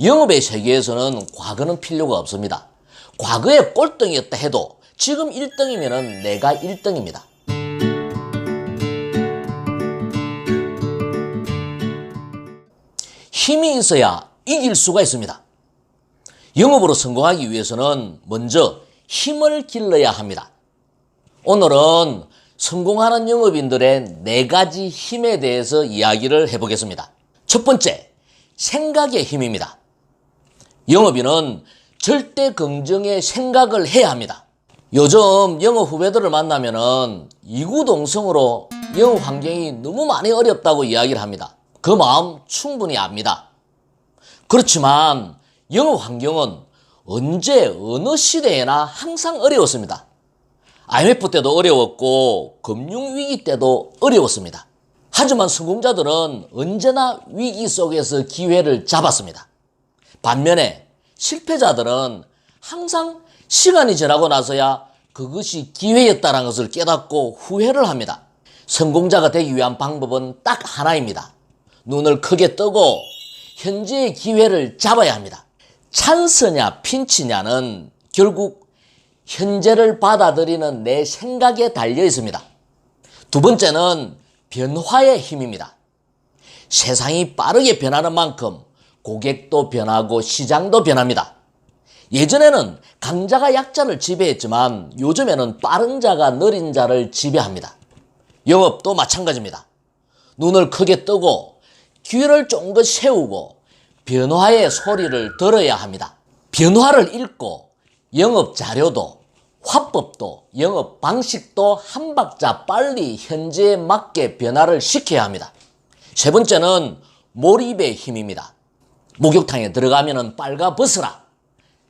영업의 세계에서는 과거는 필요가 없습니다. 과거에 꼴등이었다 해도 지금 1등이면 내가 1등입니다. 힘이 있어야 이길 수가 있습니다. 영업으로 성공하기 위해서는 먼저 힘을 길러야 합니다. 오늘은 성공하는 영업인들의 네 가지 힘에 대해서 이야기를 해보겠습니다. 첫 번째, 생각의 힘입니다. 영업인은 절대 긍정의 생각을 해야 합니다. 요즘 영업 후배들을 만나면은 이구동성으로 영업 환경이 너무 많이 어렵다고 이야기를 합니다. 그 마음 충분히 압니다. 그렇지만 영업 환경은 언제 어느 시대에나 항상 어려웠습니다. IMF 때도 어려웠고 금융위기 때도 어려웠습니다. 하지만 성공자들은 언제나 위기 속에서 기회를 잡았습니다. 반면에 실패자들은 항상 시간이 지나고 나서야 그것이 기회였다는 것을 깨닫고 후회를 합니다. 성공자가 되기 위한 방법은 딱 하나입니다. 눈을 크게 뜨고 현재의 기회를 잡아야 합니다. 찬스냐 핀치냐는 결국 현재를 받아들이는 내 생각에 달려 있습니다. 두 번째는 변화의 힘입니다. 세상이 빠르게 변하는 만큼 고객도 변하고 시장도 변합니다. 예전에는 강자가 약자를 지배했지만 요즘에는 빠른 자가 느린 자를 지배합니다. 영업도 마찬가지입니다. 눈을 크게 뜨고 귀를 쫑긋 세우고 변화의 소리를 들어야 합니다. 변화를 읽고 영업 자료도 화법도 영업 방식도 한 박자 빨리 현재에 맞게 변화를 시켜야 합니다. 세 번째는 몰입의 힘입니다. 목욕탕에 들어가면은 빨가 벗으라.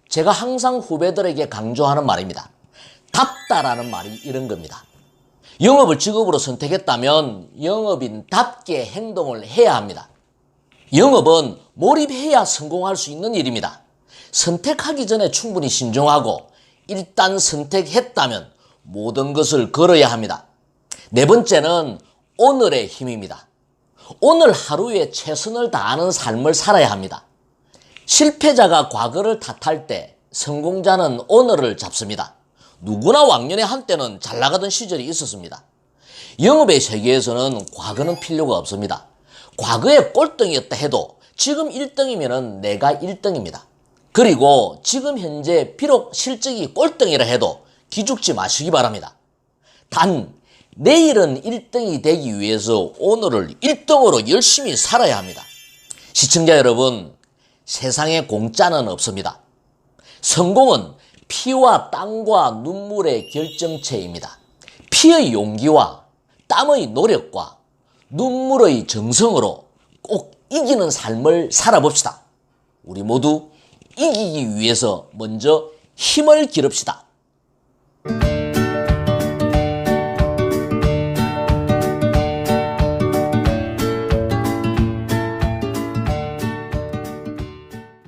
제가 항상 후배들에게 강조하는 말입니다. 답다라는 말이 이런 겁니다. 영업을 직업으로 선택했다면 영업인답게 행동을 해야 합니다. 영업은 몰입해야 성공할 수 있는 일입니다. 선택하기 전에 충분히 신중하고 일단 선택했다면 모든 것을 걸어야 합니다. 네 번째는 오늘의 힘입니다. 오늘 하루에 최선을 다하는 삶을 살아야 합니다. 실패자가 과거를 탓할 때 성공자는 오늘을 잡습니다. 누구나 왕년에 한때는 잘 나가던 시절이 있었습니다. 영업의 세계에서는 과거는 필요가 없습니다. 과거에 꼴등이었다 해도 지금 1등이면 내가 1등입니다. 그리고 지금 현재 비록 실적이 꼴등이라 해도 기죽지 마시기 바랍니다. 단 내일은 1등이 되기 위해서 오늘을 1등으로 열심히 살아야 합니다. 시청자 여러분, 세상에 공짜는 없습니다. 성공은 피와 땀과 눈물의 결정체입니다. 피의 용기와 땀의 노력과 눈물의 정성으로 꼭 이기는 삶을 살아봅시다. 우리 모두 이기기 위해서 먼저 힘을 기릅시다.